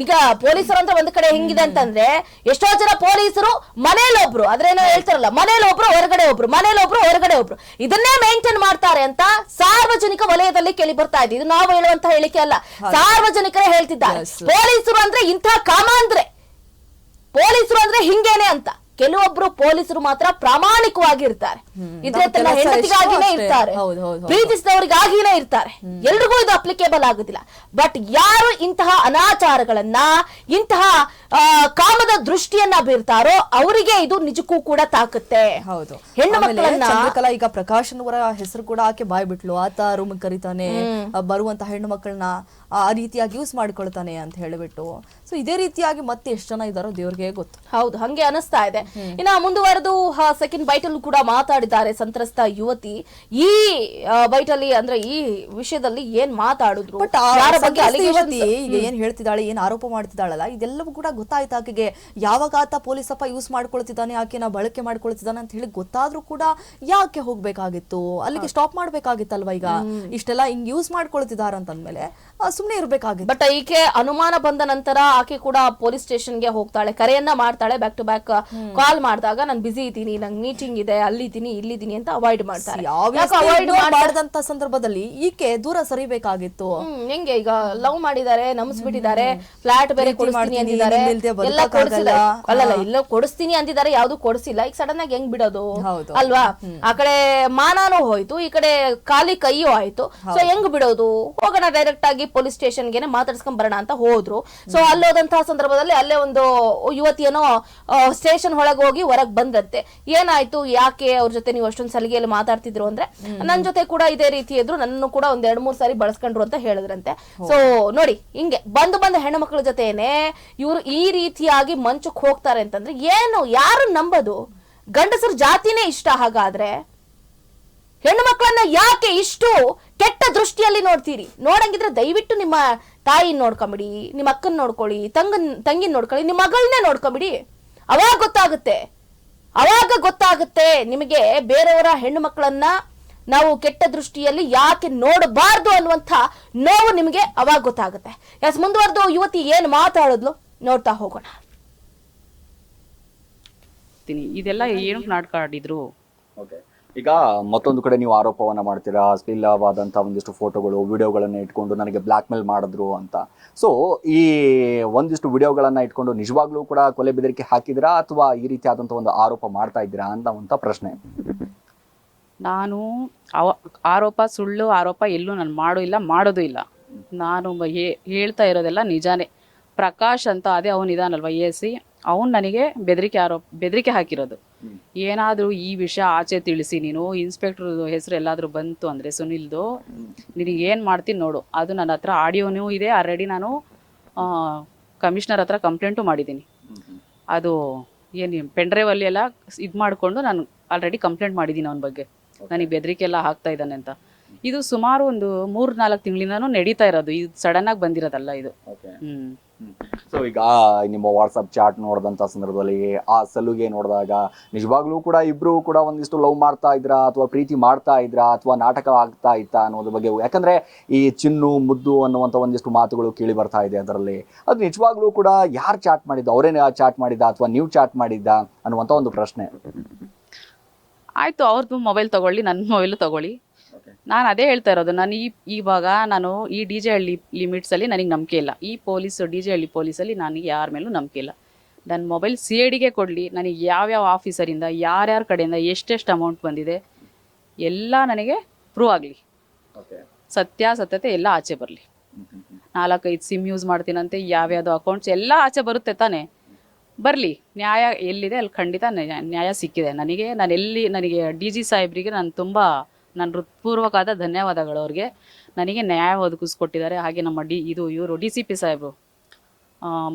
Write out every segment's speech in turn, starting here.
ಈಗ ಪೊಲೀಸರು ಅಂತ ಒಂದ್ ಕಡೆ ಹೆಂಗಿದೆ ಅಂತಂದ್ರೆ ಎಷ್ಟೋ ಜನ ಪೊಲೀಸರು ಮನೇಲಿ ಒಬ್ರು. ಅದ್ರೇನೋ ಹೇಳ್ತಾರಲ್ಲ ಮನೇಲಿ ಒಬ್ರು ಹೊರಗಡೆ ಒಬ್ರು ಮನೇಲಿ ಒಬ್ರು ಹೊರಗಡೆ ಒಬ್ರು. ಇದನ್ನೇ ಮೇಂಟೈನ್ ಮಾಡ್ತಾರೆ ಅಂತ ಸಾರ್ವಜನಿಕ ವಲಯದಲ್ಲಿ ಕೇಳಿ ಬರ್ತಾ ಇದೆ. ಇದು ನಾವು ಹೇಳುವಂತ ಹೇಳಿಕೆ ಅಲ್ಲ. ಸಾರ್ವಜನಿಕರೇ ಹೇಳ್ತಿದ್ದಾರೆ. ಪೊಲೀಸರು ಅಂದ್ರೆ ಇಂಥ ಕಾಮ ಅಂದ್ರೆ ಪೊಲೀಸರು ಅಂದ್ರೆ ಹಿಂಗೇನೆ ಅಂತ. ಕೆಲವೊಬ್ರು ಪೊಲೀಸರು ಮಾತ್ರ ಪ್ರಾಮಾಣಿಕವಾಗಿ ಇರ್ತಾರೆ ಇದ್ರೆ ತನ್ನ ಹೆಂಡತಿಗಾಗಿನೇ ಇರ್ತಾರೆ. ಪ್ರೀತಿಸಿದವರಿಗಾಗಿನೇ ಇರ್ತಾರೆ. ಎಲ್ರಿಗೂ ಇದು ಅಪ್ಲಿಕೇಬಲ್ ಆಗುದಿಲ್ಲ. ಬಟ್ ಯಾರು ಇಂತಹ ಅನಾಚಾರಗಳನ್ನ ಇಂತಹ ಕಾಮದ ದೃಷ್ಟಿಯನ್ನ ಬೀರ್ತಾರೋ ಅವರಿಗೆ ಇದು ನಿಜಕ್ಕೂ ಕೂಡ ತಾಕುತ್ತೆ. ಹೌದು. ಹೆಣ್ಣು ಮಕ್ಕಳನ್ನ ಈಗ ಪ್ರಕಾಶ್ ಅವರ ಹೆಸರು ಕೂಡ ಆಕೆ ಬಾಯ್ ಬಿಟ್ಲು ಆತ ರೂಮ್ ಕರಿತಾನೆ. ಬರುವಂತ ಹೆಣ್ಣು ಮಕ್ಕಳನ್ನ ಆ ರೀತಿಯಾಗಿ ಯೂಸ್ ಮಾಡ್ಕೊಳ್ತಾನೆ ಅಂತ ಹೇಳಿಬಿಟ್ಟು. ಸೊ ಇದೇ ರೀತಿಯಾಗಿ ಮತ್ತೆ ಎಷ್ಟು ಜನ ಇದಾರೋ ದೇವ್ರಿಗೆ ಗೊತ್ತು. ಹೌದು ಹಂಗೆ ಅನಿಸ್ತಾ ಇದೆ. ಇನ್ನ ಮುಂದುವರೆದು ಸೆಕೆಂಡ್ ಬೈಟ್ ಅಲ್ಲಿ ಕೂಡ ಮಾತಾಡಿದ್ದಾರೆ ಸಂತ್ರಸ್ತ ಯುವತಿ. ಈ ಬೈಟ್ ಅಲ್ಲಿ ಅಂದ್ರೆ ಈ ವಿಷಯದಲ್ಲಿ ಏನ್ ಮಾತಾಡಿದ್ರು? ಬಟ್ ಯಾರ ಬಗ್ಗೆ ಯುವತಿ ಈಗ ಏನ್ ಹೇಳ್ತಿದ್ದಾಳೆ ಏನ್ ಆರೋಪ ಮಾಡ್ತಿದ್ದಾಳಲ್ಲ ಇದೆಲ್ಲವೂ ಕೂಡ ಗೊತ್ತಾಯ್ತು ಆಕೆಗೆ. ಯಾವಾಗ ಆತ ಪೊಲೀಸಪ್ಪ ಯೂಸ್ ಮಾಡ್ಕೊಳ್ತಿದ್ದಾನೆ ಆಕೆನ ಬಳಕೆ ಮಾಡ್ಕೊಳ್ತಿದ್ದಾನೆ ಅಂತ ಹೇಳಿ ಗೊತ್ತಾದ್ರೂ ಕೂಡ ಯಾಕೆ ಹೋಗ್ಬೇಕಾಗಿತ್ತು? ಅಲ್ಲಿಗೆ ಸ್ಟಾಪ್ ಮಾಡ್ಬೇಕಾಗಿತ್ತಲ್ವ ಈಗ? ಇಷ್ಟೆಲ್ಲ ಹಿಂಗ್ ಯೂಸ್ ಮಾಡ್ಕೊಳ್ತಿದಾರ ಅಂತಂದ್ಮೇಲೆ ಆ, ಇರಬೇಕಾಗಿದೆ ಇರ್ಬೇಕಾಗಿತ್ತು. ಬಟ್ ಈಕೆ ಅನುಮಾನ ಬಂದ ನಂತರ ಆಕೆ ಕೂಡ ಪೊಲೀಸ್ ಸ್ಟೇಷನ್ಗೆ ಹೋಗ್ತಾಳೆ. ಕರೆಯನ್ನ ಮಾಡ್ತಾಳೆ ಬ್ಯಾಕ್ ಟು ಬ್ಯಾಕ್ ಕಾಲ್ ಮಾಡಿದಾಗ ನಾನು ಬಿಸಿ ಇದ್ದೀನಿ ನಂಗೆ ಮೀಟಿಂಗ್ ಇದೆ ಅಲ್ಲಿದ್ದೀನಿ ಇಲ್ಲಿದ್ದೀನಿ ಅಂತ ಅವಾಯ್ಡ್ ಮಾಡ್ತಾರೆ. ಅವಾಯ್ಡ್ ಮಾಡಿದಂತ ಸಂದರ್ಭದಲ್ಲಿ ಈಕೆ ದೂರ ಸರಿಬೇಕಾಗಿತ್ತು. ಹೆಂಗೆ ಈಗ ಲವ್ ಮಾಡಿದ್ದಾರೆ ನಮಿಸ್ಬಿಟ್ಟಿದ್ದಾರೆ ಫ್ಲಾಟ್ ಬೇರೆ ಕೊಡಿಸ್ತೀನಿ ಅಂದಿದ್ದಾರೆ. ಎಲ್ಲ. ಕೊಡಿಸಿಲ್ಲ ಅಲ್ಲಲ್ಲ ಇಲ್ಲ ಕೊಡಿಸ್ತೀನಿ ಅಂದಿದ್ದಾರೆ ಯಾವ್ದು ಕೊಡಿಸಿಲ್ಲ. ಈಗ ಸಡನ್ ಆಗಿ ಹೆಂಗ್ ಬಿಡೋದು. ಅಲ್ವಾ? ಆ ಕಡೆ ಮಾನಾನು ಹೋಯ್ತು ಈ ಕಡೆ ಖಾಲಿ ಕೈಯೂ ಆಯ್ತು. ಸೊ ಹೆಂಗ್ ಬಿಡೋದು? ಹೋಗೋಣ ಡೈರೆಕ್ಟ್ ಆಗಿ ಪೊಲೀಸ್ ಸ್ಟೇಷನ್ಗೆ ಮಾತಾಡ್ಸ್ಕೊಂಡ್ ಬರೋಣ ಅಂತ ಹೋದ್ರು. ಸೊ ಅಲ್ಲೋದಂತಹ ಸಂದರ್ಭದಲ್ಲಿ ಅಲ್ಲೇ ಒಂದು ಯುವತಿಯೇನೋ ಸ್ಟೇಷನ್ ಒಳಗೆ ಹೋಗಿ ಹೊರಗ್ ಬಂದತ್ತೆ ಏನಾಯ್ತು? ಯಾಕೆ ಅವ್ರ ಜೊತೆ ನೀವು ಅಷ್ಟೊಂದು ಸಲಿಗೆಯಲ್ಲಿ ಮಾತಾಡ್ತಿದ್ರು ಅಂದ್ರೆ ನನ್ ಜೊತೆ ಕೂಡ ಇದೇ ರೀತಿ ಇದ್ರು ನನ್ನನ್ನು ಕೂಡ ಒಂದ್ ಎರಡ್ ಮೂರ್ ಸಾರಿ ಬಳಸ್ಕೊಂಡ್ರು ಅಂತ ಹೇಳಿದ್ರಂತೆ. ಸೊ ನೋಡಿ ಹಿಂಗೆ ಬಂದು ಬಂದ ಹೆಣ್ಣು ಮಕ್ಕಳ ಜೊತೆನೆ ಇವರು ಈ ರೀತಿಯಾಗಿ ಮಂಚಕ್ ಹೋಗ್ತಾರೆ ಅಂತಂದ್ರೆ ಏನು? ಯಾರು ನಂಬದು? ಗಂಡಸರ ಜಾತಿನೇ ಇಷ್ಟ ಹಾಗಾದ್ರೆ? ಹೆಣ್ಣು ಮಕ್ಕಳನ್ನ ಯಾಕೆ ಇಷ್ಟು ಕೆಟ್ಟ ದೃಷ್ಟಿಯಲ್ಲಿ ನೋಡ್ತೀರಿ? ನೋಡಂಗಿದ್ರೆ ದಯವಿಟ್ಟು ನಿಮ್ಮ ತಾಯಿನ ನೋಡ್ಕೊಂಬಿಡಿ ನಿಮ್ಮ ಅಕ್ಕನ್ ನೋಡ್ಕೊಳ್ಳಿ ತಂಗನ್ ತಂಗಿನ ನೋಡ್ಕೊಳ್ಳಿ ನಿಮ್ಮ ಮಗಳನ್ನೇ ನೋಡ್ಕೊಂಬಿಡಿ. ಅವಾಗ ಗೊತ್ತಾಗುತ್ತೆ. ಅವಾಗ ಗೊತ್ತಾಗುತ್ತೆ ನಿಮಗೆ ಬೇರೆಯವರ ಹೆಣ್ಣು ಮಕ್ಕಳನ್ನ ನಾವು ಕೆಟ್ಟ ದೃಷ್ಟಿಯಲ್ಲಿ ಯಾಕೆ ನೋಡಬಾರ್ದು ಅನ್ನುವಂತ ನೋವು ನಿಮಗೆ ಅವಾಗ ಗೊತ್ತಾಗುತ್ತೆ. ಎಸ್ ಮುಂದುವರೆದು ಯುವತಿ ಏನ್ ಮಾತಾಡಿದ್ಲು? ನೋಡ್ತಾ ಹೋಗೋಣ. ಇದೆಲ್ಲ ಏನು ನಾಟಕ ಆಡಿದ್ರು? ಓಕೆ. ಈಗ ಮತ್ತೊಂದು ಕಡೆ ನೀವು ಆರೋಪವನ್ನ ಮಾಡ್ತೀರಾ? ಅಶ್ಲೀಲವಾದಂಥ ಒಂದಿಷ್ಟು ಫೋಟೋಗಳು ವಿಡಿಯೋಗಳನ್ನ ಇಟ್ಕೊಂಡು ನನಗೆ ಬ್ಲ್ಯಾಕ್ ಮೇಲ್ ಮಾಡಿದ್ರು ಅಂತ. ಸೊ ಈ ಒಂದಿಷ್ಟು ವಿಡಿಯೋಗಳನ್ನ ಇಟ್ಕೊಂಡು ನಿಜವಾಗ್ಲೂ ಕೂಡ ಕೊಲೆ ಬೆದರಿಕೆ ಹಾಕಿದ್ರಾ? ಅಥವಾ ಈ ರೀತಿಯಾದಂಥ ಒಂದು ಆರೋಪ ಮಾಡ್ತಾ ಇದ್ದೀರಾ ಅಂತ ಪ್ರಶ್ನೆ. ನಾನು ಆರೋಪ ಸುಳ್ಳು, ಆರೋಪ ಎಲ್ಲೂ ನಾನು ಮಾಡೋ ಇಲ್ಲ, ಮಾಡೋದು ಇಲ್ಲ. ನಾನು ಹೇಳ್ತಾ ಇರೋದೆಲ್ಲ ನಿಜಾನೇ. ಪ್ರಕಾಶ್ ಅಂತ ಅದೇ ಅವನು ಇದಾನಲ್ವ ಎ ಸಿ? ಅವನು ನನಗೆ ಬೆದರಿಕೆ ಆರೋಪ ಬೆದರಿಕೆ ಹಾಕಿರೋದು. ಏನಾದರೂ ಈ ವಿಷಯ ಆಚೆ ತಿಳಿಸಿ ನೀನು ಇನ್ಸ್ಪೆಕ್ಟರ್ ಹೆಸರು ಎಲ್ಲಾದರೂ ಬಂತು ಅಂದರೆ ಸುನಿಲ್ದು ನಿನಗೆ ಏನು ಮಾಡ್ತೀನಿ ನೋಡು. ಅದು ನನ್ನ ಹತ್ರ ಆಡಿಯೋನೂ ಇದೆ ಆಲ್ರೆಡಿ ನಾನು ಕಮಿಷನರ್ ಹತ್ರ ಕಂಪ್ಲೇಂಟು ಮಾಡಿದ್ದೀನಿ. ಅದು ಏನು ಪೆನ್ಡ್ರೈವಲ್ಲಿ ಎಲ್ಲ ಇದು ಮಾಡಿಕೊಂಡು ನಾನು ಆಲ್ರೆಡಿ ಕಂಪ್ಲೇಂಟ್ ಮಾಡಿದ್ದೀನಿ ಅವನ ಬಗ್ಗೆ. ನನಗೆ ಬೆದರಿಕೆ ಎಲ್ಲ ಹಾಕ್ತಾ ಇದ್ದಾನೆ ಅಂತ. ಇದು ಸುಮಾರು ಒಂದು ಮೂರು ನಾಲ್ಕು ತಿಂಗಳಿಂದನೂ ನಡೀತಾ ಇರೋದು. ಇದು ಸಡನ್ನಾಗಿ ಬಂದಿರೋದಲ್ಲ ಇದು. ಹ್ಞೂ ಸೊ ಈಗ ನಿಮ್ಮ ವಾಟ್ಸಪ್ ಚಾಟ್ ನೋಡಿದಂಥ ಸಂದರ್ಭದಲ್ಲಿ ಆ ಸಲುಗೆ ನೋಡಿದಾಗ ನಿಜವಾಗ್ಲೂ ಕೂಡ ಇಬ್ರು ಕೂಡ ಒಂದಿಷ್ಟು ಲವ್ ಮಾಡ್ತಾ ಇದ್ರಾ ಅಥವಾ ಪ್ರೀತಿ ಮಾಡ್ತಾ ಇದ್ರಾ ಅಥವಾ ನಾಟಕ ಆಗ್ತಾ ಇತ್ತಾ ಅನ್ನೋದ್ರ ಬಗ್ಗೆ? ಯಾಕಂದ್ರೆ ಈ ಚಿನ್ನು, ಮುದ್ದು ಅನ್ನುವಂಥ ಒಂದಿಷ್ಟು ಮಾತುಗಳು ಕೇಳಿ ಬರ್ತಾ ಇದೆ ಅದರಲ್ಲಿ. ಅದು ನಿಜವಾಗ್ಲೂ ಕೂಡ ಯಾರು ಚಾಟ್ ಮಾಡಿದ್ದ? ಅವರೇನೇ ಚಾಟ್ ಮಾಡಿದ್ದ ಅಥವಾ ನೀವು ಚಾಟ್ ಮಾಡಿದ್ದ ಅನ್ನುವಂಥ ಒಂದು ಪ್ರಶ್ನೆ. ಆಯ್ತು ಅವ್ರದ್ದು ಮೊಬೈಲ್ ತಗೊಳ್ಳಿ ನನ್ನ ಮೊಬೈಲ್ ತಗೊಳ್ಳಿ. ನಾನು ಅದೇ ಹೇಳ್ತಾ ಇರೋದು ನಾನು ಈ ಇವಾಗ ನಾನು ಈ ಡಿ ಜೆ ಹಳ್ಳಿ ಲಿಮಿಟ್ಸಲ್ಲಿ ನನಗೆ ನಂಬಿಕೆ ಇಲ್ಲ. ಈ ಪೊಲೀಸ್ ಡಿ ಜೆ ಹಳ್ಳಿ ಪೊಲೀಸಲ್ಲಿ ನನಗೆ ಯಾರ ಮೇಲೂ ನಂಬಿಕೆ ಇಲ್ಲ. ನನ್ನ ಮೊಬೈಲ್ ಸಿ ಐ ಡಿಗೆ ಕೊಡಲಿ ನನಗೆ ಯಾವ್ಯಾವ ಆಫೀಸರಿಂದ ಯಾರ್ಯಾರ ಕಡೆಯಿಂದ ಎಷ್ಟೆಷ್ಟು ಅಮೌಂಟ್ ಬಂದಿದೆ ಎಲ್ಲ ನನಗೆ ಪ್ರೂವ್ ಆಗಲಿ. ಸತ್ಯಾಸತ್ಯತೆ ಎಲ್ಲ ಆಚೆ ಬರಲಿ. ನಾಲ್ಕೈದು ಸಿಮ್ ಯೂಸ್ ಮಾಡ್ತೀನಂತೆ ಯಾವ್ಯಾವ ಅಕೌಂಟ್ಸ್ ಎಲ್ಲ ಆಚೆ ಬರುತ್ತೆ ತಾನೇ. ಬರಲಿ ನ್ಯಾಯ ಎಲ್ಲಿದೆ ಅಲ್ಲಿ ಖಂಡಿತ ನ್ಯಾಯ ನ್ಯಾಯ ಸಿಕ್ಕಿದೆ. ನನಗೆ ನಾನು ಎಲ್ಲಿ ನನಗೆ ಡಿ ಜಿ ಸಾಹೇಬ್ರಿಗೆ ನಾನು ತುಂಬ ನನ್ನ ಹೃತ್ಪೂರ್ವಕವಾದ ಧನ್ಯವಾದಗಳು ಅವ್ರಿಗೆ. ನನಗೆ ನ್ಯಾಯ ಒದಗಿಸ್ಕೊಟ್ಟಿದ್ದಾರೆ. ಹಾಗೆ ನಮ್ಮ ಡಿ, ಇದು ಇವರು ಡಿ ಸಿ ಪಿ ಸಾಹೇಬರು.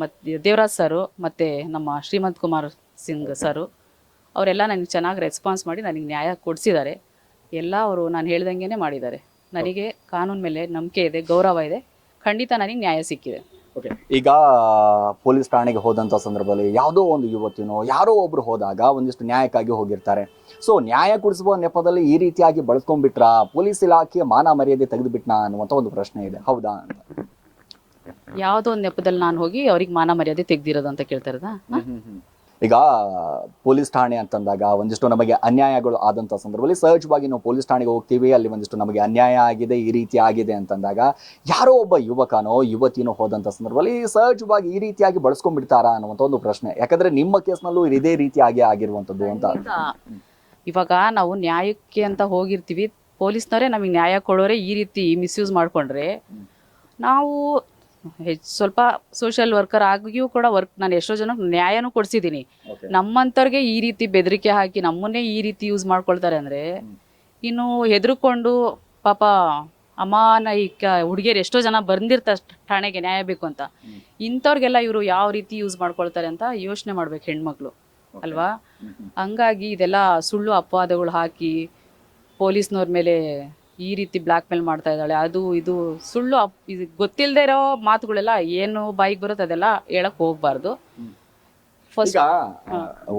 ಮತ್ತು ದೇವರಾಜ್ ಸರು, ಮತ್ತು ನಮ್ಮ ಶ್ರೀಮಂತ್ ಕುಮಾರ್ ಸಿಂಗ್ ಸರು. ಅವರೆಲ್ಲ ನನಗೆ ಚೆನ್ನಾಗಿ ರೆಸ್ಪಾನ್ಸ್ ಮಾಡಿ ನನಗೆ ನ್ಯಾಯ ಕೊಡಿಸಿದ್ದಾರೆ. ಎಲ್ಲ ಅವರು ನಾನು ಹೇಳ್ದಂಗೆ ಮಾಡಿದ್ದಾರೆ. ನನಗೆ ಕಾನೂನು ಮೇಲೆ ನಂಬಿಕೆ ಇದೆ, ಗೌರವ ಇದೆ. ಖಂಡಿತ ನನಗೆ ನ್ಯಾಯ ಸಿಕ್ಕಿದೆ. ಈಗ ಪೊಲೀಸ್ ಠಾಣೆಗೆ ಹೋದಂಥ ಸಂದರ್ಭದಲ್ಲಿ ಯಾವುದೋ ಒಂದು ಯುವತಿನೋ ಯಾರೋ ಒಬ್ರು ಹೋದಾಗ ಒಂದಿಷ್ಟು ನ್ಯಾಯಕ್ಕಾಗಿ ಹೋಗಿರ್ತಾರೆ. ಸೊ ನ್ಯಾಯ ಕುಡಿಸುವ ನೆಪದಲ್ಲಿ ಈ ರೀತಿಯಾಗಿ ಬಳಸ್ಕೊಂಡ್ಬಿಟ್ರ ಪೊಲೀಸ್ ಇಲಾಖೆ ಮಾನ ಮರ್ಯಾದೆ ತೆಗೆದುಬಿಟ್ನಾ ಅನ್ನುವಂಥ ಒಂದು ಪ್ರಶ್ನೆ ಇದೆ. ಹೌದಾ ಅಂತ? ಯಾವುದೋ ಒಂದು ನೆಪದಲ್ಲಿ ನಾನು ಹೋಗಿ ಅವ್ರಿಗೆ ಮಾನ ಮರ್ಯಾದೆ ತೆಗ್ದಿರೋದು ಅಂತ ಕೇಳ್ತಾ ಇರೋದಾ? ಈಗ ಪೊಲೀಸ್ ಠಾಣೆ ಅಂತಂದಾಗ ಒಂದಿಷ್ಟು ನಮಗೆ ಅನ್ಯಾಯಗಳು ಆದಂಥ ಸಂದರ್ಭದಲ್ಲಿ ಸಹಜವಾಗಿ ನಾವು ಪೊಲೀಸ್ ಠಾಣೆಗೆ ಹೋಗ್ತೀವಿ ಅಲ್ಲಿ ಒಂದಿಷ್ಟು ನಮಗೆ ಅನ್ಯಾಯ ಆಗಿದೆ ಈ ರೀತಿ ಆಗಿದೆ ಅಂತಂದಾಗ ಯಾರೋ ಒಬ್ಬ ಯುವಕನೋ ಯುವತಿನೋ ಹೋದಂಥ ಸಂದರ್ಭದಲ್ಲಿ ಸಹಜವಾಗಿ ಈ ರೀತಿಯಾಗಿ ಬಳಸ್ಕೊಂಡ್ಬಿಡ್ತಾರಾ ಅನ್ನುವಂಥ ಒಂದು ಪ್ರಶ್ನೆ. ಯಾಕಂದ್ರೆ ನಿಮ್ಮ ಕೇಸ್ನಲ್ಲೂ ಇದೇ ರೀತಿಯಾಗಿ ಆಗಿರುವಂಥದ್ದು ಅಂತ. ಇವಾಗ ನಾವು ನ್ಯಾಯಕ್ಕೆ ಅಂತ ಹೋಗಿರ್ತೀವಿ ಪೊಲೀಸ್ನವರೇ ನಮಗೆ ನ್ಯಾಯ ಕೊಡೋರೆ ಈ ರೀತಿ ಮಿಸ್ಯೂಸ್ ಮಾಡ್ಕೊಂಡ್ರೆ ನಾವು ಹೆಚ್ಚು ಸ್ವಲ್ಪ ಸೋಷಿಯಲ್ ವರ್ಕರ್ ಆಗಿಯೂ ಕೂಡ ವರ್ಕ್ ನಾನು ಎಷ್ಟೋ ಜನಕ್ಕೆ ನ್ಯಾಯನೂ ಕೊಡಿಸಿದ್ದೀನಿ. ನಮ್ಮಂಥವ್ರಿಗೆ ಈ ರೀತಿ ಬೆದರಿಕೆ ಹಾಕಿ ನಮ್ಮನ್ನೇ ಈ ರೀತಿ ಯೂಸ್ ಮಾಡ್ಕೊಳ್ತಾರೆ ಅಂದ್ರೆ ಇನ್ನು ಹೆದರ್ಕೊಂಡು ಪಾಪ ಅಮಾನ ಈ ಹುಡುಗಿಯರು ಎಷ್ಟೋ ಜನ ಬಂದಿರ್ತಾರೆ ಠಾಣೆಗೆ ನ್ಯಾಯ ಬೇಕು ಅಂತ. ಇಂಥವ್ರಿಗೆಲ್ಲ ಇವರು ಯಾವ ರೀತಿ ಯೂಸ್ ಮಾಡ್ಕೊಳ್ತಾರೆ ಅಂತ ಯೋಚನೆ ಮಾಡ್ಬೇಕು ಹೆಣ್ಮಕ್ಳು. ಅಲ್ವಾ? ಹಂಗಾಗಿ ಇದೆಲ್ಲ ಸುಳ್ಳು ಅಪವಾದಗಳು ಹಾಕಿ ಪೊಲೀಸ್ನವ್ರ ಮೇಲೆ ಈ ರೀತಿ ಬ್ಲ್ಯಾಕ್ ಮೇಲ್ ಮಾಡ್ತಾ ಇದ್ದಾಳೆ. ಅದು ಇದು ಸುಳ್ಳು ಗೊತ್ತಿಲ್ಲದೆ ಇರೋ ಮಾತುಗಳೆಲ್ಲ ಏನು ಬಾಯಿಗೆ ಬರುತ್ತೆ ಅದೆಲ್ಲ ಹೇಳಕ್ ಹೋಗ್ಬಾರ್ದು. ಈಗ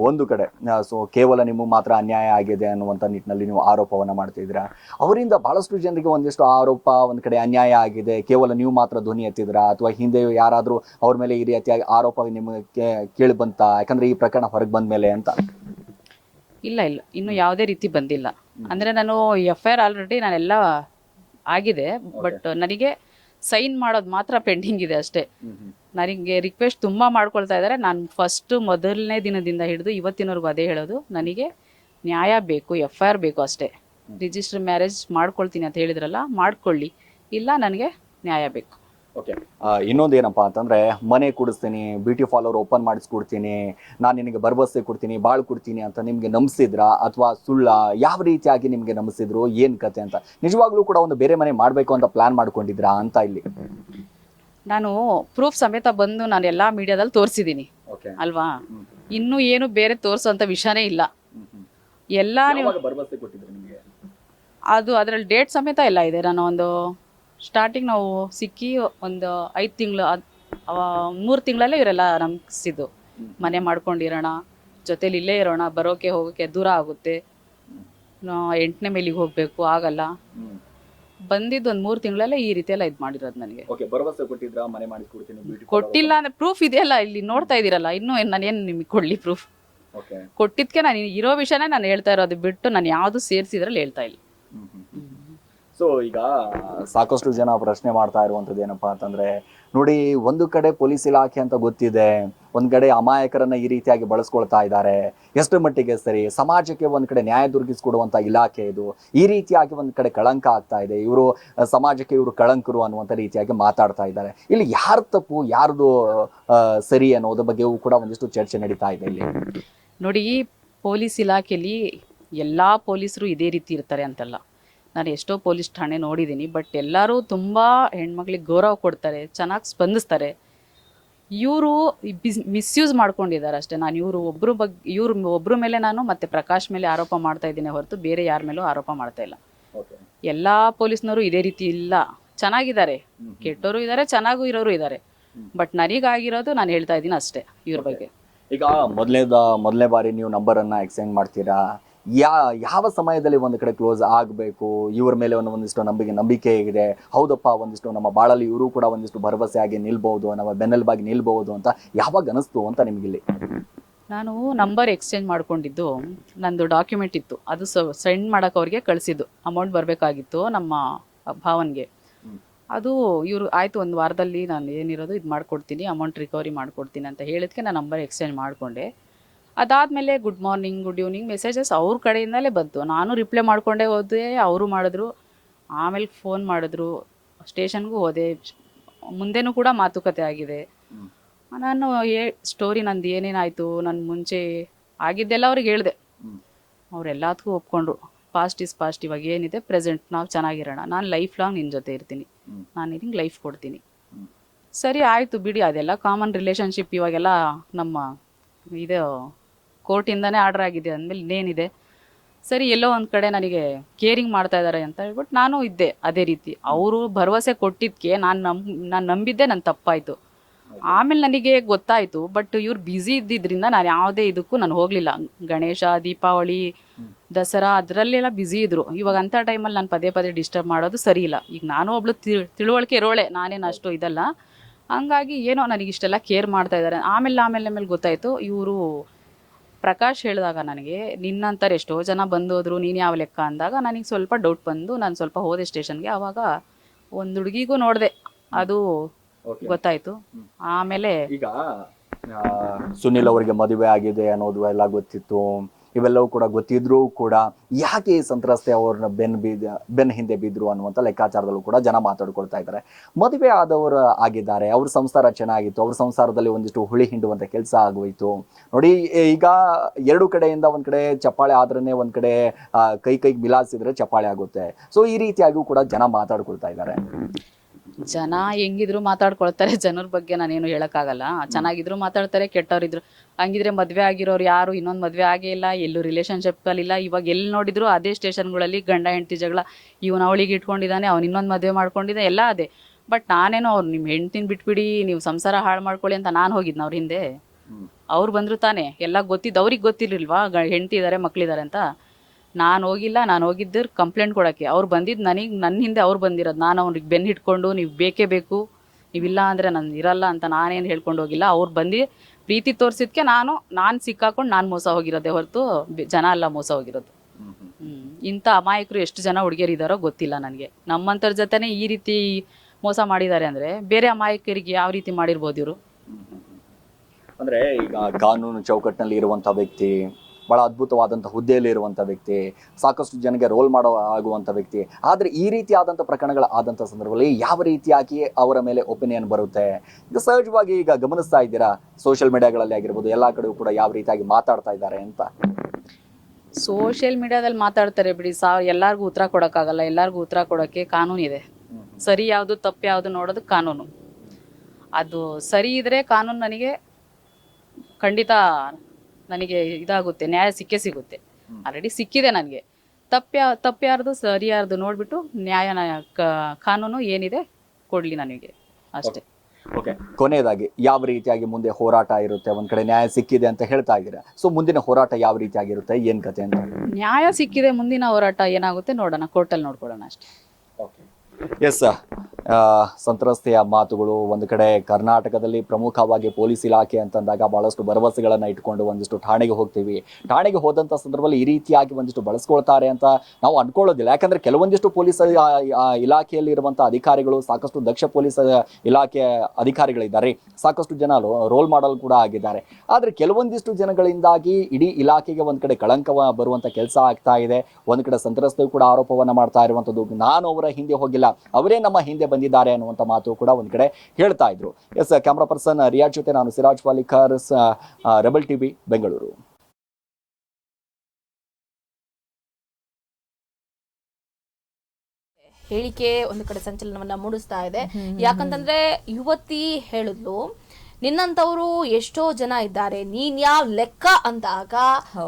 ಒಂದು ಕಡೆ ಸೊ ಕೇವಲ ನಿಮ್ಮ ಮಾತ್ರ ಅನ್ಯಾಯ ಆಗಿದೆ ಅನ್ನುವಂಥ ನಿಟ್ಟಿನಲ್ಲಿ ನೀವು ಆರೋಪವನ್ನ ಮಾಡ್ತಿದ್ದೀರಾ ಅವರಿಂದ ಬಹಳಷ್ಟು ಜನರಿಗೆ ಒಂದಿಷ್ಟು ಆರೋಪ ಒಂದ್ ಕಡೆ ಅನ್ಯಾಯ ಆಗಿದೆ. ಕೇವಲ ನೀವು ಮಾತ್ರ ಧ್ವನಿ ಎತ್ತಿದ್ರಾ ಅಥವಾ ಹಿಂದೆ ಯಾರಾದರೂ ಅವ್ರ ಮೇಲೆ ಈ ರೀತಿಯಾಗಿ ಆರೋಪ ನಿಮಗೆ ಕೇಳಿ ಬಂತ? ಯಾಕಂದ್ರೆ ಈ ಪ್ರಕರಣ ಹೊರಗೆ ಬಂದ ಮೇಲೆ ಅಂತ. ಇಲ್ಲ ಇಲ್ಲ. ಇನ್ನು ಯಾವುದೇ ರೀತಿ ಬಂದಿಲ್ಲ. ಅಂದ್ರೆ ನಾನು ಎಫ್ ಐ ಆರ್ ಆಲ್ರೆಡಿ ನಾನೆಲ್ಲ ಆಗಿದೆ ಬಟ್ ನನಗೆ ಸೈನ್ ಮಾಡೋದು ಮಾತ್ರ ಪೆಂಡಿಂಗ್ ಇದೆ ಅಷ್ಟೇ. ನನಗೆ ರಿಕ್ವೆಸ್ಟ್ ತುಂಬಾ ಮಾಡ್ಕೊಳ್ತಾ ಇದ್ದಾರೆ ನಾನು ಫಸ್ಟ್ ಮೊದಲನೇ ದಿನದಿಂದ ಹಿಡಿದು ಇವತ್ತಿನವರೆಗೂ ಅದೇ ಹೇಳೋದು. ನನಗೆ ನ್ಯಾಯ ಬೇಕು ಎಫ್ ಐ ಆರ್ ಬೇಕು ಅಷ್ಟೇ. ರಿಜಿಸ್ಟರ್ ಮ್ಯಾರೇಜ್ ಮಾಡ್ಕೊಳ್ತೀನಿ ಅಂತ ಹೇಳಿದ್ರಲ್ಲ ಮಾಡ್ಕೊಳ್ಳಿ. ಇಲ್ಲ ನನಗೆ ನ್ಯಾಯ ಬೇಕು. ಓಕೆ ಇನ್ನೊಂದೇನಪ್ಪ ಅಂತಂದ್ರೆ ಮನೆ ಕೊಡಿಸ್ತೀನಿ ಬ್ಯೂಟಿ ಪಾರ್ಲರ್ ಓಪನ್ ಮಾಡಿಸ್ಕೊಡ್ತೀನಿ ನಾನು ನಿನಗೆ ಭರವಸೆ ಕೊಡ್ತೀನಿ ಬಾಳ್ ಕೊಡ್ತೀನಿ ಅಂತ ನಿಮಗೆ ನಂಬಿಸಿದ್ರ? ಅಥವಾ ಸುಳ್ಳ? ಯಾವ ರೀತಿಯಾಗಿ ನಿಮಗೆ ನಂಬಿಸಿದ್ರು? ಏನು ಕತೆ ಅಂತ? ನಿಜವಾಗ್ಲೂ ಕೂಡ ಒಂದು ಬೇರೆ ಮನೆ ಮಾಡಬೇಕು ಅಂತ ಪ್ಲಾನ್ ಮಾಡ್ಕೊಂಡಿದ್ರಾ ಅಂತ ಇಲ್ಲಿ? ನಾನು ಪ್ರೂಫ್ ಸಮೇತ ಬಂದು ನಾನು ಎಲ್ಲಾ ಮೀಡಿಯಾದಲ್ಲಿ ತೋರಿಸಿದ್ದೀನಿ. ಅಲ್ವಾ? ಇನ್ನೂ ಏನು ಬೇರೆ ತೋರಿಸೋಂಥ ವಿಷಯನೇ ಇಲ್ಲ. ಎಲ್ಲ ನೀವು ಅದು ಅದರಲ್ಲಿ ಡೇಟ್ ಸಮೇತ ಎಲ್ಲ ಇದೆ. ನಾನು ಒಂದು ಸ್ಟಾರ್ಟಿಂಗ್ ನಾವು ಸಿಕ್ಕಿ ಒಂದು ಐದು ತಿಂಗಳು ಮೂರು ತಿಂಗಳಲ್ಲೇ ಇವರೆಲ್ಲ ನಂಬಿಸಿದ್ದು ಮನೆ ಮಾಡ್ಕೊಂಡಿರೋಣ ಜೊತೇಲಿ ಇಲ್ಲೇ ಇರೋಣ ಬರೋಕೆ ಹೋಗೋಕೆ ದೂರ ಆಗುತ್ತೆ. ಎಂಟನೇ ಮೇಲಿಗೆ ಹೋಗಬೇಕು ಆಗಲ್ಲ. ಬಂದಿದ್ದು ಒಂದು ಮೂರು ತಿಂಗಳಲ್ಲೇ ಈ ರೀತಿ ಎಲ್ಲ ಇದು ಮಾಡಿರೋದು ನನಗೆ. ಕೊಟ್ಟಿಲ್ಲ ಅಂದ್ರೆ ಪ್ರೂಫ್ ಇದೆಯಲ್ಲ ಇಲ್ಲಿ ನೋಡ್ತಾ ಇದ್ದೀರಲ್ಲ ಇನ್ನೂ ನಾನೇನು ನಿಮಗೆ ಕೊಡಲಿ ಪ್ರೂಫ್ ಕೊಟ್ಟಿದ್ಕೆ ನಾನು ಇರೋ ವಿಷಯನೇ ನಾನು ಹೇಳ್ತಾ ಇರೋದು ಬಿಟ್ಟು ನಾನು ಯಾವುದು ಸೇರಿಸಿದ್ರಲ್ಲಿ ಹೇಳ್ತಾ ಇಲ್ಲ. ಸೊ ಈಗ ಸಾಕಷ್ಟು ಜನ ಪ್ರಶ್ನೆ ಮಾಡ್ತಾ ಇರುವಂತದ್ದು ಏನಪ್ಪಾ ಅಂತಂದ್ರೆ, ನೋಡಿ, ಒಂದು ಕಡೆ ಪೊಲೀಸ್ ಇಲಾಖೆ ಅಂತ ಗೊತ್ತಿದೆ, ಒಂದ್ ಕಡೆ ಅಮಾಯಕರನ್ನ ಈ ರೀತಿಯಾಗಿ ಬಳಸ್ಕೊಳ್ತಾ ಇದ್ದಾರೆ, ಎಷ್ಟು ಮಟ್ಟಿಗೆ ಸರಿ, ಸಮಾಜಕ್ಕೆ ಒಂದ್ ಕಡೆ ನ್ಯಾಯ ದೊರಕಿಸಿಕೊಡುವಂತ ಇಲಾಖೆ ಇದು, ಈ ರೀತಿಯಾಗಿ ಒಂದ್ ಕಡೆ ಕಳಂಕ ಆಗ್ತಾ ಇದೆ, ಇವರು ಸಮಾಜಕ್ಕೆ ಇವರು ಕಳಂಕರು ಅನ್ನುವಂತ ರೀತಿಯಾಗಿ ಮಾತಾಡ್ತಾ ಇದ್ದಾರೆ. ಇಲ್ಲಿ ಯಾರ ತಪ್ಪು, ಯಾರ್ದು ಸರಿ ಅನ್ನೋದ್ರ ಬಗ್ಗೆಯೂ ಕೂಡ ಒಂದಿಷ್ಟು ಚರ್ಚೆ ನಡೀತಾ ಇದೆ ಇಲ್ಲಿ. ನೋಡಿ ಪೊಲೀಸ್ ಇಲಾಖೆಯಲ್ಲಿ ಎಲ್ಲಾ ಪೊಲೀಸರು ಇದೇ ರೀತಿ ಇರ್ತಾರೆ ಅಂತಲ್ಲ. ನಾನು ಎಷ್ಟೋ ಪೊಲೀಸ್ ಠಾಣೆ ನೋಡಿದ್ದೀನಿ ಬಟ್ ಎಲ್ಲರೂ ತುಂಬ ಹೆಣ್ಮಕ್ಳಿಗೆ ಗೌರವ ಕೊಡ್ತಾರೆ ಚೆನ್ನಾಗಿ ಸ್ಪಂದಿಸ್ತಾರೆ. ಇವರು ಮಿಸ್ಯೂಸ್ ಮಾಡ್ಕೊಂಡಿದ್ದಾರೆ ಅಷ್ಟೇ. ನಾನು ಇವರು ಒಬ್ಬರು ಬಗ್ಗೆ ಇವ್ರ ಒಬ್ಬರ ಮೇಲೆ ನಾನು ಮತ್ತೆ ಪ್ರಕಾಶ್ ಮೇಲೆ ಆರೋಪ ಮಾಡ್ತಾ ಇದ್ದೀನಿ ಹೊರತು ಬೇರೆ ಯಾರ ಮೇಲೂ ಆರೋಪ ಮಾಡ್ತಾ ಇಲ್ಲ. ಎಲ್ಲ ಪೊಲೀಸ್ನವರು ಇದೇ ರೀತಿ ಇಲ್ಲ. ಚೆನ್ನಾಗಿದ್ದಾರೆ. ಕೆಟ್ಟವರು ಇದ್ದಾರೆ ಚೆನ್ನಾಗೂ ಇರೋರು ಇದ್ದಾರೆ ಬಟ್ ನನಗಾಗಿರೋದು ನಾನು ಹೇಳ್ತಾ ಇದ್ದೀನಿ ಅಷ್ಟೇ ಇವ್ರ ಬಗ್ಗೆ. ಈಗ ಮೊದಲನೇದ ಮೊದಲನೇ ಬಾರಿ ನೀವು ನಂಬರನ್ನು ಎಕ್ಸ್ಚೇಂಜ್ ಮಾಡ್ತೀರಾ? ಯಾ ಯಾವ ಸಮಯದಲ್ಲಿ ಒಂದು ಕಡೆ ಕ್ಲೋಸ್ ಆಗಬೇಕು? ಇವರ ಮೇಲೆ ಒಂದು ಒಂದಿಷ್ಟು ನಂಬಿಕೆ ನಂಬಿಕೆ ಇದೆ. ಹೌದಪ್ಪ ಒಂದಿಷ್ಟು ನಮ್ಮ ಬಾಳಲ್ಲಿ ಇವರು ಕೂಡ ಒಂದಿಷ್ಟು ಭರವಸೆಯಾಗಿ ನಿಲ್ಬಹುದು ನಮ್ಮ ಬೆನ್ನೆಲುಬಾಗಿ ನಿಲ್ಬಹುದು ಅಂತ ಯಾವಾಗ ಅನಿಸ್ತು ಅಂತ ನಿಮಗಿಲ್ಲಿ? ನಾನು ನಂಬರ್ ಎಕ್ಸ್ಚೇಂಜ್ ಮಾಡ್ಕೊಂಡಿದ್ದು. ನಂದು ಡಾಕ್ಯುಮೆಂಟ್ ಇತ್ತು. ಅದು ಸೆಂಡ್ ಮಾಡಕ್ಕೆ ಅವ್ರಿಗೆ ಕಳಿಸಿದ್ದು. ಅಮೌಂಟ್ ಬರಬೇಕಾಗಿತ್ತು ನಮ್ಮ ಭಾವನ್ಗೆ. ಅದು ಇವರು ಆಯಿತು ಒಂದು ವಾರದಲ್ಲಿ ನಾನು ಏನಿರೋದು ಇದು ಮಾಡ್ಕೊಡ್ತೀನಿ. ಅಮೌಂಟ್ ರಿಕವರಿ ಮಾಡ್ಕೊಡ್ತೀನಿ ಅಂತ ಹೇಳಿದ್ಕೆ ನಾನು ನಂಬರ್ ಎಕ್ಸ್ಚೇಂಜ್ ಮಾಡಿಕೊಂಡೆ. ಅದಾದಮೇಲೆ good morning good evening messages ಅವ್ರ ಕಡೆಯಿಂದಲೇ ಬಂತು. ನಾನು ರಿಪ್ಲೈ ಮಾಡ್ಕೊಂಡೇ ಹೋದೆ ಅವರು ಮಾಡಿದ್ರು. ಆಮೇಲೆ ಫೋನ್ ಮಾಡಿದ್ರು. ಸ್ಟೇಷನ್ಗೂ ಹೋದೆ. ಮುಂದೆನೂ ಕೂಡ ಮಾತುಕತೆ ಆಗಿದೆ. ನಾನು ಏ ಸ್ಟೋರಿ ನಂದು ಏನೇನಾಯಿತು ನನ್ನ ಮುಂಚೆ ಆಗಿದ್ದೆಲ್ಲ ಅವ್ರಿಗೆ ಹೇಳಿದೆ. ಅವರೆಲ್ಲದಕ್ಕೂ ಒಪ್ಕೊಂಡ್ರು. ಪಾಸ್ಟ್ ಇಸ್ ಪಾಸ್ಟ್ ಇವಾಗ ಏನಿದೆ ಪ್ರೆಸೆಂಟ್ ನಾವು ಚೆನ್ನಾಗಿರೋಣ. ನಾನು ಲೈಫ್ ಲಾಂಗ್ ನಿನ್ನ ಜೊತೆ ಇರ್ತೀನಿ. ನಾನು ನಿನಗೆ ಲೈಫ್ ಕೊಡ್ತೀನಿ. ಸರಿ ಆಯಿತು ಬಿಡಿ. ಅದೆಲ್ಲ ಕಾಮನ್ ರಿಲೇಷನ್ಶಿಪ್ ಇವಾಗೆಲ್ಲ ನಮ್ಮ ಇದು ಕೋರ್ಟಿಂದನೇ ಆರ್ಡರ್ ಆಗಿದೆ ಅಂದಮೇಲೆ ಇನ್ನೇನಿದೆ. ಸರಿ, ಎಲ್ಲೋ ಒಂದು ಕಡೆ ನನಗೆ ಕೇರಿಂಗ್ ಮಾಡ್ತಾ ಇದ್ದಾರೆ ಅಂತ ಹೇಳ್ಬಿಟ್ಟು ನಾನು ಇದ್ದೆ ಅದೇ ರೀತಿ. ಅವರು ಭರವಸೆ ಕೊಟ್ಟಿದ್ದಕ್ಕೆ ನಾನು ನಂಬ್ ನಾನು ನಂಬಿದ್ದೆ ನನ್ನ ತಪ್ಪಾಯಿತು. ಆಮೇಲೆ ನನಗೆ ಗೊತ್ತಾಯಿತು, ಬಟ್ ಇವ್ರು ಬ್ಯುಸಿ ಇದ್ದಿದ್ದರಿಂದ ನಾನು ಯಾವುದೇ ಇದಕ್ಕೂ ನಾನು ಹೋಗಲಿಲ್ಲ. ಗಣೇಶ, ದೀಪಾವಳಿ, ದಸರಾ, ಅದರಲ್ಲೆಲ್ಲ ಬ್ಯುಸಿ ಇದ್ರು. ಇವಾಗ ಅಂಥ ಟೈಮಲ್ಲಿ ನಾನು ಪದೇ ಪದೇ ಡಿಸ್ಟರ್ಬ್ ಮಾಡೋದು ಸರಿ ಇಲ್ಲ. ಈಗ ನಾನು ಒಬ್ಳು ತಿಳ್ ತಿಳುವಳಿಕೆ ಇರೋಳೆ, ನಾನೇನು ಅಷ್ಟು ಇದಲ್ಲ. ಹಂಗಾಗಿ ಏನೋ ನನಗೆ ಇಷ್ಟೆಲ್ಲ ಕೇರ್ ಮಾಡ್ತಾ ಇದ್ದಾರೆ. ಆಮೇಲೆ ಆಮೇಲೆ ಆಮೇಲೆ ಗೊತ್ತಾಯಿತು, ಇವರು ಪ್ರಕಾಶ್ ಹೇಳಿದಾಗ ನನಗೆ ನಿನ್ನಂತಾರೆ ಎಷ್ಟೋ ಜನ ಬಂದೋದ್ರು ನೀನು ಯಾವ ಲೆಕ್ಕ? ಅಂದಾಗ ನನಗೆ ಸ್ವಲ್ಪ ಡೌಟ್ ಬಂದು ನಾನು ಸ್ವಲ್ಪ ಹೋದೆ ಸ್ಟೇಷನ್ಗೆ ಆವಾಗ ಒಂದು ಹುಡುಗಿಗೂ ನೋಡಿದೆ. ಅದು ಗೊತ್ತಾಯ್ತು. ಆಮೇಲೆ ಈಗ ಸುನಿಲ್ ಅವರಿಗೆ ಮದುವೆ ಆಗಿದೆ ಅನ್ನೋದು ಎಲ್ಲ ಗೊತ್ತಿತ್ತು. ಇವೆಲ್ಲವೂ ಕೂಡ ಗೊತ್ತಿದ್ರೂ ಕೂಡ ಯಾಕೆ ಈ ಸಂತ್ರಸ್ತೆ ಅವ್ರನ್ನ ಬೆನ್ ಬೀದ, ಬೆನ್ ಹಿಂದೆ ಬಿದ್ರು ಅನ್ನುವಂಥ ಲೆಕ್ಕಾಚಾರದಲ್ಲೂ ಕೂಡ ಜನ ಮಾತಾಡ್ಕೊಳ್ತಾ ಇದ್ದಾರೆ. ಮದುವೆ ಆದವರು ಆಗಿದ್ದಾರೆ, ಅವ್ರ ಸಂಸಾರ ಚೆನ್ನಾಗಿತ್ತು, ಅವ್ರ ಸಂಸಾರದಲ್ಲಿ ಒಂದಿಷ್ಟು ಹುಳಿ ಹಿಂಡುವಂತ ಕೆಲಸ ಆಗೋಯ್ತು. ನೋಡಿ, ಈಗ ಎರಡು ಕಡೆಯಿಂದ ಒಂದ್ ಕಡೆ ಚಪ್ಪಾಳೆ ಆದ್ರೇನೆ ಒಂದ್ ಕಡೆ ಕೈ ಕೈಗೆ ಮಿಲಾಯಿಸಿದ್ರೆ ಚಪ್ಪಾಳೆ ಆಗುತ್ತೆ. ಸೊ ಈ ರೀತಿಯಾಗಿಯೂ ಕೂಡ ಜನ ಮಾತಾಡ್ಕೊಳ್ತಾ ಇದ್ದಾರೆ. ಜನ ಹೆಂಗಿದ್ರು ಮಾತಾಡ್ಕೊಳ್ತಾರೆ ಜನರ ಬಗ್ಗೆ ನಾನೇನು ಹೇಳಕ್ಕಾಗಲ್ಲ. ಚೆನ್ನಾಗಿದ್ರು ಮಾತಾಡ್ತಾರೆ ಕೆಟ್ಟವ್ರಿದ್ರು. ಹಂಗಿದ್ರೆ ಮದ್ವೆ ಆಗಿರೋರು ಯಾರು? ಇನ್ನೊಂದು ಮದ್ವೆ ಆಗೇ ಇಲ್ಲ ಎಲ್ಲೂ ರಿಲೇಶನ್ಶಿಪ್ ಇಲ್ಲ ಇವಾಗ ಎಲ್ಲಿ ನೋಡಿದ್ರು ಅದೇ ಸ್ಟೇಷನ್ಗಳಲ್ಲಿ ಗಂಡ ಹೆಂಡತಿ ಜಗಳ. ಇವನು ಅವಳಿಗೆ ಇಟ್ಕೊಂಡಿದ್ದಾನೆ ಅವ್ನು ಇನ್ನೊಂದು ಮದ್ವೆ ಮಾಡ್ಕೊಂಡಿದ್ದ ಎಲ್ಲ ಅದೇ. ಬಟ್ ನಾನೇನೋ ಅವ್ರು ನಿಮ್ಮ ಹೆಂಡ್ತಿನ ಬಿಟ್ಬಿಡಿ ನೀವು ಸಂಸಾರ ಹಾಳು ಮಾಡ್ಕೊಳ್ಳಿ ಅಂತ ನಾನು ಹೋಗಿದ್ನ ಅವ್ರ ಹಿಂದೆ. ಅವ್ರು ಬಂದ್ರು ತಾನೇ. ಎಲ್ಲ ಗೊತ್ತಿದ್ದು ಅವ್ರಿಗೆ ಗೊತ್ತಿರ್ಲಿಲ್ವಾ? ಹೆಂಡತಿ ಹೆಂಡ್ತಿ ಇದ್ದಾರೆ ಮಕ್ಳಿದ್ದಾರೆ ಅಂತ. ನಾನು ಹೋಗಿಲ್ಲ ನಾನು ಹೋಗಿದ್ದು ಕಂಪ್ಲೇಂಟ್ ಕೊಡೋಕ್ಕೆ. ಅವ್ರು ಬಂದಿದ್ದು ನನಗೆ ನನ್ನ ಹಿಂದೆ ಅವ್ರು ಬಂದಿರೋದು. ನಾನು ಅವ್ರಿಗೆ ಬೆನ್ನು ಹಿಡ್ಕೊಂಡು ನೀವು ಬೇಕೇ ಬೇಕು ನೀವಿಲ್ಲ ಅಂದರೆ ನಾನು ಇರಲ್ಲ ಅಂತ ನಾನೇನು ಹೇಳ್ಕೊಂಡು ಹೋಗಿಲ್ಲ. ಅವ್ರು ಬಂದು ಪ್ರೀತಿ ತೋರಿಸಿದ್ಕೆ ನಾನು ನಾನು ಸಿಕ್ಕಾಕೊಂಡು ನಾನು ಮೋಸ ಹೋಗಿರೋದೇ ಹೊರತು ಜನ ಎಲ್ಲ ಮೋಸ ಹೋಗಿರೋದು. ಹ್ಮ್. ಇಂಥ ಅಮಾಯಕರು ಎಷ್ಟು ಜನ ಹುಡುಗಿಯರು ಇದ್ದಾರೋ ಗೊತ್ತಿಲ್ಲ ನನಗೆ. ನಮ್ಮಂಥವ್ರ ಜೊತೆನೆ ಈ ರೀತಿ ಮೋಸ ಮಾಡಿದ್ದಾರೆ ಅಂದರೆ ಬೇರೆ ಅಮಾಯಕರಿಗೆ ಯಾವ ರೀತಿ ಮಾಡಿರ್ಬೋದು ಇವರು? ಅಂದ್ರೆ ಈಗ ಕಾನೂನು ಚೌಕಟ್ಟಿನಲ್ಲಿ ಇರುವಂತ ವ್ಯಕ್ತಿ ಬಹಳ ಅದ್ಭುತವಾದಂಥ ಹುದ್ದೆಯಲ್ಲಿ ಇರುವಂಥ ವ್ಯಕ್ತಿ ಸಾಕಷ್ಟು ಜನಗೆ ರೋಲ್ ಮಾಡೋ ಆಗುವಂಥ ವ್ಯಕ್ತಿ. ಆದರೆ ಈ ರೀತಿಯಾದಂಥ ಪ್ರಕರಣಗಳ ಆದಂಥ ಸಂದರ್ಭದಲ್ಲಿ ಯಾವ ರೀತಿಯಾಗಿ ಅವರ ಮೇಲೆ ಒಪಿನಿಯನ್ ಬರುತ್ತೆ? ಇದು ಸಹಜವಾಗಿ ಈಗ ಗಮನಿಸ್ತಾ ಇದ್ದೀರಾ? ಸೋಷಿಯಲ್ ಮೀಡಿಯಾಗಳಲ್ಲಿ ಆಗಿರ್ಬೋದು ಎಲ್ಲ ಕಡೆಯೂ ಕೂಡ ಯಾವ ರೀತಿಯಾಗಿ ಮಾತಾಡ್ತಾ ಇದ್ದಾರೆ ಅಂತ? ಸೋಷಿಯಲ್ ಮೀಡಿಯಾದಲ್ಲಿ ಮಾತಾಡ್ತಾರೆ ಬಿಡಿ. ಸಾ ಎಲ್ಲರಿಗೂ ಉತ್ತರ ಕೊಡೋಕ್ಕಾಗಲ್ಲ. ಎಲ್ಲರಿಗೂ ಉತ್ತರ ಕೊಡೋಕ್ಕೆ ಕಾನೂನು ಇದೆ. ಸರಿ ಯಾವುದು ತಪ್ಪು ಯಾವುದು ನೋಡೋದು ಕಾನೂನು. ಅದು ಸರಿ ಇದ್ರೆ ಕಾನೂನು ನನಗೆ ಖಂಡಿತ ನನಗೆ ಇದಾಗುತ್ತೆ ನ್ಯಾಯ ಸಿಕ್ಕೇ ಸಿಗುತ್ತೆ. ಆಲ್ರೆಡಿ ಸಿಕ್ಕಿದೆ ನನಗೆ. ತಪ್ಪ ತಪ್ಪ್ಯಾರ್ದು ಸರಿಯಾರ್ದು ನೋಡ್ಬಿಟ್ಟು ನ್ಯಾಯ ನೋಡಿಬಿಟ್ಟು ನ್ಯಾಯನ ಕ- ಕಾನೂನು ಏನಿದೆ ಕೊಡ್ಲಿ ನನಗೆ. ಅಷ್ಟೇ. ಓಕೆ ಕೊನೆಯದಾಗಿ ಯಾವ ರೀತಿಯಾಗಿ ಮುಂದೆ ಹೋರಾಟ ಇರುತ್ತೆ? ಒಂದ್ ಕಡೆ ನ್ಯಾಯ ಸಿಕ್ಕಿದೆ ಅಂತ ಹೇಳ್ತಾ ಇದ್ದೀರಾ? ಸೊ ಮುಂದಿನ ಹೋರಾಟ ಯಾವ ರೀತಿಯಾಗಿರುತ್ತೆ? ಏನ್ ಕತೆ ಅಂತ? ನ್ಯಾಯ ಸಿಕ್ಕಿದೆ ಮುಂದಿನ ಹೋರಾಟ ಏನಾಗುತ್ತೆ ನೋಡೋಣ ಕೋರ್ಟಲ್ಲಿ ನೋಡ್ಕೊಳ್ಳೋಣ ಅಷ್ಟೇ. ಎಸ್ ಸಂತ್ರಸ್ತೆಯ ಮಾತುಗಳು ಒಂದು ಕಡೆ ಕರ್ನಾಟಕದಲ್ಲಿ ಪ್ರಮುಖವಾಗಿ ಪೊಲೀಸ್ ಇಲಾಖೆ ಅಂತಂದಾಗ ಬಹಳಷ್ಟು ಭರವಸೆಗಳನ್ನು ಇಟ್ಕೊಂಡು ಒಂದಿಷ್ಟು ಠಾಣೆಗೆ ಹೋಗ್ತೀವಿ. ಠಾಣೆಗೆ ಹೋದಂಥ ಸಂದರ್ಭದಲ್ಲಿ ಈ ರೀತಿಯಾಗಿ ಒಂದಿಷ್ಟು ಬಳಸ್ಕೊಳ್ತಾರೆ ಅಂತ ನಾವು ಅಂದ್ಕೊಳ್ಳೋದಿಲ್ಲ ಯಾಕಂದರೆ ಕೆಲವೊಂದಿಷ್ಟು ಪೊಲೀಸ್ ಇಲಾಖೆಯಲ್ಲಿ ಇರುವಂತಹ ಅಧಿಕಾರಿಗಳು, ಸಾಕಷ್ಟು ದಕ್ಷ ಪೊಲೀಸ್ ಇಲಾಖೆ ಅಧಿಕಾರಿಗಳಿದ್ದಾರೆ. ಸಾಕಷ್ಟು ಜನ ರೋಲ್ ಮಾಡಲ್ ಕೂಡ ಆಗಿದ್ದಾರೆ. ಆದರೆ ಕೆಲವೊಂದಿಷ್ಟು ಜನಗಳಿಂದಾಗಿ ಇಡೀ ಇಲಾಖೆಗೆ ಒಂದು ಕಡೆ ಕಳಂಕ ಬರುವಂಥ ಕೆಲಸ ಆಗ್ತಾ ಇದೆ. ಒಂದು ಕಡೆ ಸಂತ್ರಸ್ತರು ಕೂಡ ಆರೋಪವನ್ನು ಮಾಡ್ತಾ ಇರುವಂಥದ್ದು ನಾನು ಅವರ ಹಿಂದೆ ಹೋಗಿಲ್ಲ. ಅವರೇ ನಮ್ಮ ಹಿಂದೆ ಬಂದಿದ್ದಾರೆ ಅನ್ನುವಂಥ ಮಾತು ಕೂಡ ಒಂದು ಕಡೆ ಹೇಳ್ತಾ ಇದ್ರು. ಎಸ್ ಕ್ಯಾಮ್ರಾ ಪರ್ಸನ್ ರಿಯಾಜ್ ಜೊತೆ ನಾನು ಸಿರಾಜ್ ಪಾಲಿಕರ್ ರೆಬಲ್ ಟಿವಿ ಬೆಂಗಳೂರು ಹೇಳಿಕೆ ಒಂದು ಕಡೆ ಸಂಚಲನವನ್ನ ಮೂಡಿಸ್ತಾ ಇದೆ. ಯಾಕಂತಂದ್ರೆ ಯುವತಿ ಹೇಳಿದ್ಲು ನಿನ್ನಂತವ್ರು ಎಷ್ಟೋ ಜನ ಇದ್ದಾರೆ. ನೀನ್ ಯಾವ ಲೆಕ್ಕ ಅಂದಾಗ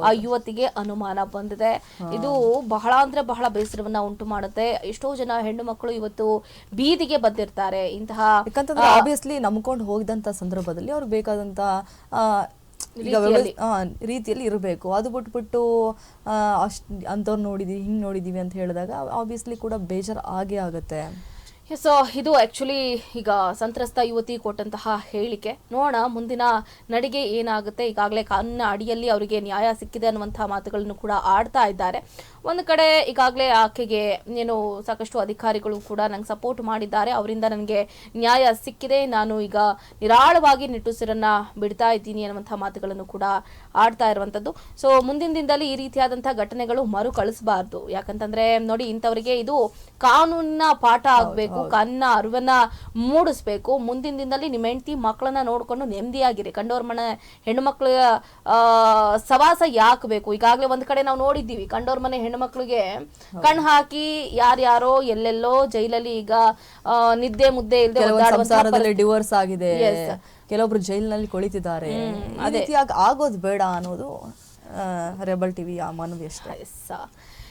ಆ ಯುವತಿಗೆ ಅನುಮಾನ ಬಂದಿದೆ. ಇದು ಬಹಳ ಅಂದ್ರೆ ಬಹಳ ಬೇಸರವನ್ನ ಉಂಟು ಮಾಡುತ್ತೆ. ಎಷ್ಟೋ ಜನ ಹೆಣ್ಣು ಮಕ್ಕಳು ಇವತ್ತು ಬೀದಿಗೆ ಬಂದಿರ್ತಾರೆ. ಇಂತಹ ಯಾಕಂತಂದ್ರೆ ಆಬ್ವಿಯಸ್ಲಿ ನಂಬ್ಕೊಂಡು ಹೋಗಿದಂತ ಸಂದರ್ಭದಲ್ಲಿ ಅವ್ರಿಗೆ ಬೇಕಾದಂತ ಈಗ ರೀತಿಯಲ್ಲಿ. ಇರಬೇಕು. ಅದು ಬಿಟ್ಬಿಟ್ಟು ಅಷ್ಟ್ ಅಂತವ್ರು ನೋಡಿದೀವಿ ಹಿಂಗೆ ನೋಡಿದೀವಿ ಅಂತ ಹೇಳಿದಾಗ ಆಬ್ವಿಯಸ್ಲಿ ಕೂಡ ಬೇಜಾರ್ ಆಗೇ ಆಗತ್ತೆ. ಸೊ ಇದು ಆ್ಯಕ್ಚುಲಿ ಈಗ ಸಂತ್ರಸ್ತ ಯುವತಿ ಕೊಟ್ಟಂತಹ ಹೇಳಿಕೆ. ನೋಡೋಣ, ಮುಂದಿನ ನಡಿಗೆ ಏನಾಗುತ್ತೆ. ಈಗಾಗಲೇ ಕಾನೂನಿನ ಅಡಿಯಲ್ಲಿ ಅವರಿಗೆ ನ್ಯಾಯ ಸಿಕ್ಕಿದೆ ಅನ್ನುವಂಥ ಮಾತುಗಳನ್ನು ಕೂಡ ಆಡ್ತಾ ಇದ್ದಾರೆ. ಒಂದು ಕಡೆ ಈಗಾಗಲೇ ಆಕೆಗೆ ಏನು ಸಾಕಷ್ಟು ಅಧಿಕಾರಿಗಳು ಕೂಡ ನಂಗೆ ಸಪೋರ್ಟ್ ಮಾಡಿದ್ದಾರೆ. ಅವರಿಂದ ನನಗೆ ನ್ಯಾಯ ಸಿಕ್ಕಿದೆ. ನಾನು ಈಗ ನಿರಾಳವಾಗಿ ನಿಟ್ಟುಸಿರನ್ನ ಬಿಡ್ತಾ ಇದ್ದೀನಿ ಅನ್ನುವಂಥ ಮಾತುಗಳನ್ನು ಕೂಡ ಆಡ್ತಾ ಇರುವಂಥದ್ದು. ಸೊ ಮುಂದಿನ ದಿನದಲ್ಲಿ ಈ ರೀತಿಯಾದಂಥ ಘಟನೆಗಳು ಮರುಕಳಿಸಬಾರ್ದು. ಯಾಕಂತಂದ್ರೆ, ನೋಡಿ ಇಂಥವರಿಗೆ ಇದು ಕಾನೂನಿನ ಪಾಠ ಆಗ್ಬೇಕು. ಕಾನೂನಿನ ಅರಿವನ್ನ ಮೂಡಿಸ್ಬೇಕು. ಮುಂದಿನ ದಿನದಲ್ಲಿ ನಿಮ್ಮ ಹೆಂಡತಿ ಮಕ್ಕಳನ್ನ ನೋಡ್ಕೊಂಡು ನೆಮ್ಮದಿಯಾಗಿರಿ. ಕಂಡೋರ್ ಮನೆ ಹೆಣ್ಣು ಮಕ್ಕಳ ಸವಾಸ ಯಾಕೆ ಬೇಕು ಈಗಾಗಲೇ ಒಂದ್ ಕಡೆ ನಾವು ನೋಡಿದ್ದೀವಿ. ಕಂಡೋರ್ ಮನೆ ಹೆಣ್ಮಕ್ಳಿಗೆ ಮಕ್ಕಳಿಗೆ ಕಣ್ ಹಾಕಿ ಯಾರ್ಯಾರೋ ಎಲ್ಲೆಲ್ಲೋ ಜೈಲಲ್ಲಿ ಈಗ ನಿದ್ದೆ ಮುದ್ದೆ ಇಲ್ಲದೆ ಡಿವೋರ್ಸ್ ಆಗಿದೆ. ಕೆಲವೊಬ್ರು ಜೈಲಿನಲ್ಲಿ ಕುಳಿತಿದ್ದಾರೆ. ಅದೇ ಆಗೋದು ಬೇಡ ಅನ್ನೋದು ರೆಬಲ್ ಟಿವಿ ಆ ಮನವಿ ಅಷ್ಟೇ.